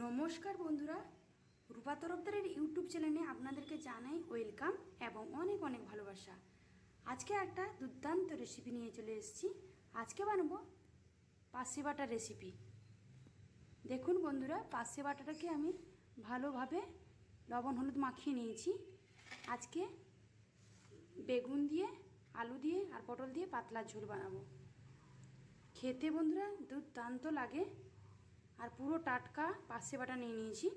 নমস্কার বন্ধুরা, রূপা তরফদারের ইউটিউব চ্যানেলে আপনাদেরকে জানাই ওয়েলকাম এবং অনেক অনেক ভালোবাসা। আজকে একটা দুর্দান্ত রেসিপি নিয়ে চলে এসেছি। আজকে বানাবো পার্সে বাটার রেসিপি দেখুন বন্ধুরা পার্সে বাটাটাকে আমি ভালোভাবে লবণ হলুদ মাখিয়ে নিয়েছি। আজকে বেগুন দিয়ে, আলু দিয়ে আর পটল দিয়ে পাতলা ঝোল বানাবো। খেতে বন্ধুরা দুর্দান্ত লাগে। আর পুরো টাটকা পাশে বাটা নিয়ে নিয়েছি।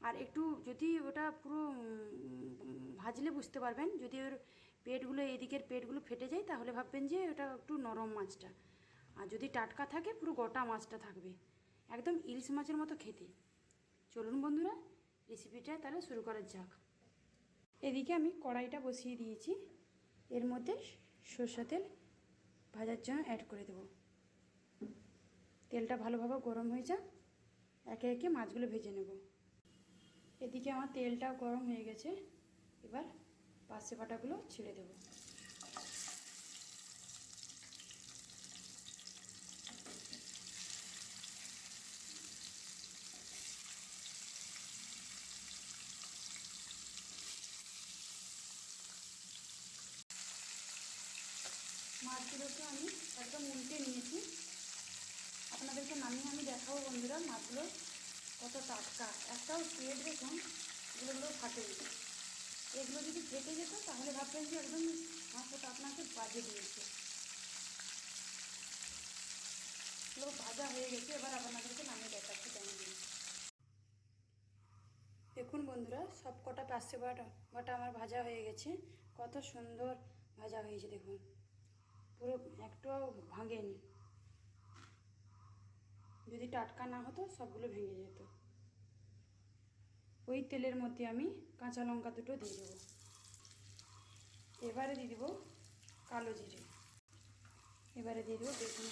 আর একটু যদি ওটা পুরো ভাজলে বুঝতে পারবেন। যদি ওর পেটগুলো, এদিকের পেটগুলো ফেটে যায়, তাহলে ভাববেন যে ওটা একটু নরম মাছটা। আর যদি টাটকা থাকে, পুরো গোটা মাছটা থাকবে। একদম ইলিশ মাছের মতো খেতে। চলুন বন্ধুরা রেসিপিটা তাহলে শুরু করা যাক। এদিকে আমি কড়াইটা বসিয়ে দিয়েছি। এর মধ্যে সরষা তেল ভাজার জন্য অ্যাড করে দেবো। তেলটা ভালোভাবে গরম হয়ে যাক। একে একে মাছগুলো ভেজে নেব। এদিকে আমার তেলটাও গরম হয়ে গেছে। এবার পাশে বাটাগুলো ছেড়ে দেব। মাছগুলোকে আমি একদম উল্টে নিয়েছি। আপনাদেরকে নামিয়ে আমি দেখাবো বন্ধুরা মাছগুলো কত টাটকা। একটাও পেট দেখুন এগুলো ফাটে এগুলো যদি ফেটে যেত, তাহলে ভাবতেন যে একদম মাছটা আপনাকে বাজে দিয়েছে। এগুলো ভাজা হয়ে গেছে, এবার আপনাদেরকে নামিয়ে দেখাচ্ছি কেমন দেখুন বন্ধুরা, সব কটা পাঁচশো বাটা বাটা আমার ভাজা হয়ে গেছে। কত সুন্দর ভাজা হয়েছে দেখুন। পুরো একটাও ভাঙেনি। যদি টাটকা না হতো, সবগুলো ভেঙে যেত। ওই তেলের মধ্যে আমি কাঁচা লঙ্কা দুটো দিয়ে দেবো। এবারে দিয়ে দেবো কালো জিরে। এবারে দিয়ে দেবো বেগুন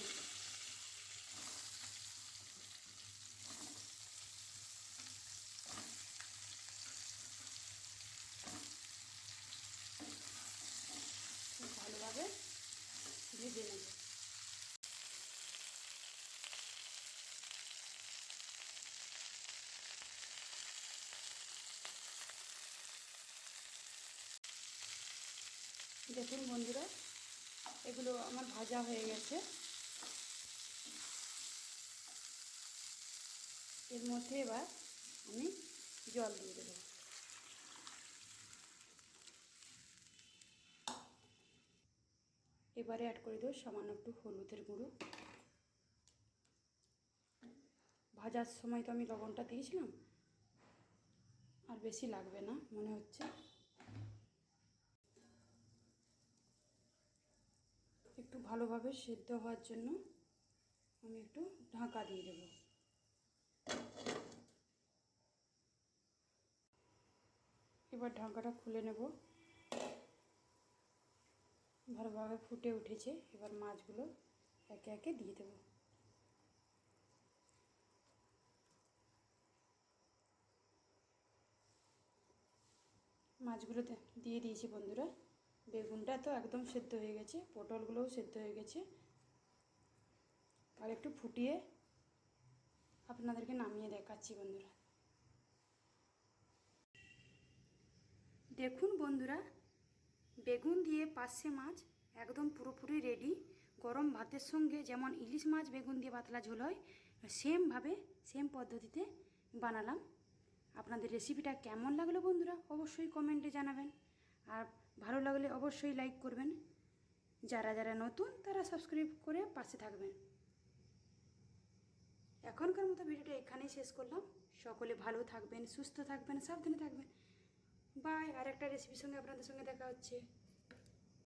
খুব ভালোভাবে ভেজে নেব দেখুন বন্ধুরা, এগুলো আমার ভাজা হয়ে গেছে। এর মধ্যে এবার আমি জল দিয়ে দেবো। এবারে অ্যাড করে দেবো সামান্য একটু হলুদের গুঁড়ো। ভাজার সময় তো আমি লবণটা দিয়েছিলাম, আর বেশি লাগবে না, মনে হচ্ছে। একটু ভালোভাবে সেদ্ধ হওয়ার জন্য আমি একটু ঢাকা দিয়ে দেব। এবার ঢাকাটা খুলে নেব। ভালোভাবে ফুটে উঠেছে। এবার মাছগুলো একে একে দিয়ে দেব। মাছগুলো দিয়ে দিয়েছি বন্ধুরা। বেগুনটা তো একদম সেদ্ধ হয়ে গেছে, পটলগুলোও সেদ্ধ হয়ে গেছে। আর একটু ফুটিয়ে আপনাদেরকে নামিয়ে দেখাচ্ছি বন্ধুরা। দেখুন বন্ধুরা, বেগুন দিয়ে পার্শে মাছ একদম পুরোপুরি রেডি গরম ভাতের সঙ্গে যেমন ইলিশ মাছ, বেগুন দিয়ে পাতলা ঝোল হয়, সেমভাবে, সেম পদ্ধতিতে বানালাম। আপনাদের রেসিপিটা কেমন লাগল বন্ধুরা, অবশ্যই কমেন্টে জানাবেন। আর ভালো লাগলে অবশ্যই লাইক করবেন। যারা যারা নতুন, তারা সাবস্ক্রাইব করে পাশে থাকবেন। এখনকার মতো ভিডিওটা এখানেই শেষ করলাম। সকলে ভালো থাকবেন, সুস্থ থাকবেন, সাবধানে থাকবেন। বাই আর একটা রেসিপির সঙ্গে আপনাদের সঙ্গে দেখা হচ্ছে।